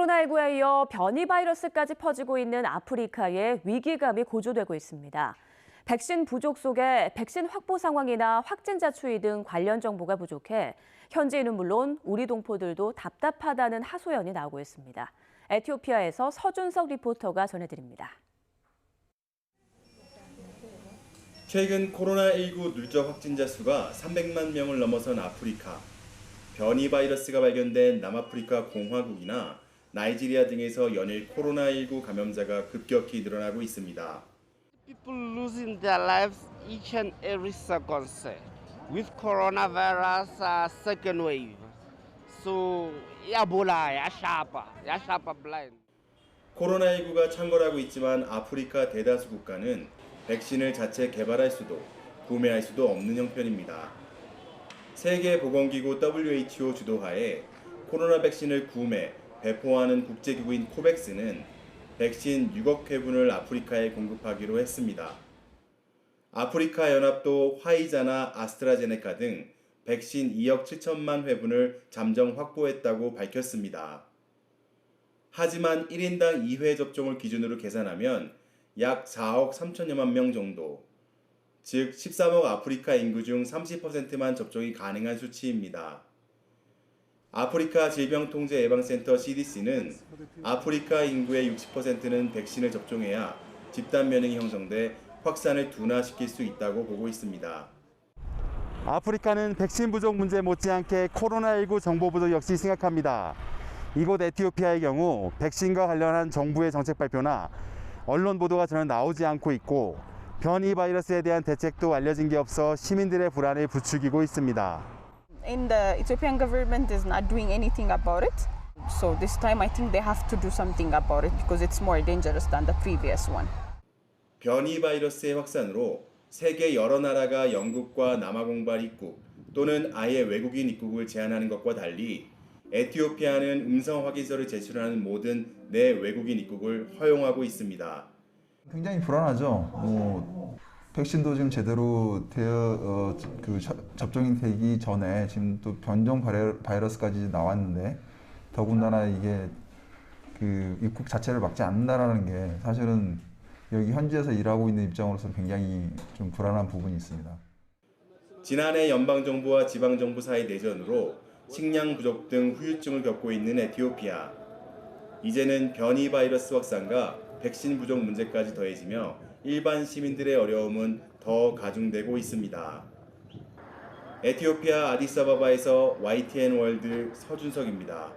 코로나19에 이어 변이 바이러스까지 퍼지고 있는 아프리카에 위기감이 고조되고 있습니다. 백신 부족 속에 백신 확보 상황이나 확진자 추이 등 관련 정보가 부족해 현지인은 물론 우리 동포들도 답답하다는 하소연이 나오고 있습니다. 에티오피아에서 서준석 리포터가 전해드립니다. 최근 코로나19 누적 확진자 수가 300만 명을 넘어선 아프리카. 변이 바이러스가 발견된 남아프리카 공화국이나 나이지리아 등에서 연일 코로나19 감염자가 급격히 늘어나고 있습니다. People losing their lives each and every second with coronavirus uh, second wave. So, Ebola, Yashapa, Yashapa blind. 코로나19가 창궐하고 있지만 아프리카 대다수 국가는 백신을 자체 개발할 수도 구매할 수도 없는 형편입니다. 세계보건기구 WHO 주도하에 코로나 백신을 구매, 배포하는 국제기구인 코백스는 백신 6억 회분을 아프리카에 공급하기로 했습니다. 아프리카 연합도 화이자나 아스트라제네카 등 백신 2억 7천만 회분을 잠정 확보했다고 밝혔습니다. 하지만 1인당 2회 접종을 기준으로 계산하면 약 4억 3천여만 명 정도, 즉 13억 아프리카 인구 중 30%만 접종이 가능한 수치입니다. 아프리카 질병통제 예방센터 CDC는 아프리카 인구의 60%는 백신을 접종해야 집단 면역이 형성돼 확산을 둔화시킬 수 있다고 보고 있습니다. 아프리카는 백신 부족 문제 못지않게 코로나19 정보 부족 역시 심각합니다. 이곳 에티오피아의 경우 백신과 관련한 정부의 정책 발표나 언론 보도가 전혀 나오지 않고 있고 변이 바이러스에 대한 대책도 알려진 게 없어 시민들의 불안을 부추기고 있습니다. In the Ethiopian government is not doing anything about it. So this time I think they have to do something about it because it's more dangerous than the previous one. 변이 바이러스의 확산으로 세계 여러 나라가 영국과 남아공발 입국 또는 아예 외국인 입국을 제한하는 것과 달리 에티오피아는 음성 확인서를 제출하는 모든 내 외국인 입국을 허용하고 있습니다. 굉장히 불안하죠. 뭐 백신도 지금 제대로 되어 어, 그 저- 접종이 되기 전에 지금 또 변종 바이러- 바이러스까지 나왔는데 더군다나 이게 그 입국 자체를 막지 않는다라는 게 사실은 여기 현지에서 일하고 있는 입장으로서 굉장히 좀 불안한 부분이 있습니다. 지난해 연방 정부와 지방 정부 사이 내전으로 식량 부족 등 후유증을 겪고 있는 에티오피아. 이제는 변이 바이러스 확산과 백신 부족 문제까지 더해지며 일반 시민들의 어려움은 더 가중되고 있습니다. 에티오피아 아디사바바에서 YTN 월드 서준석입니다.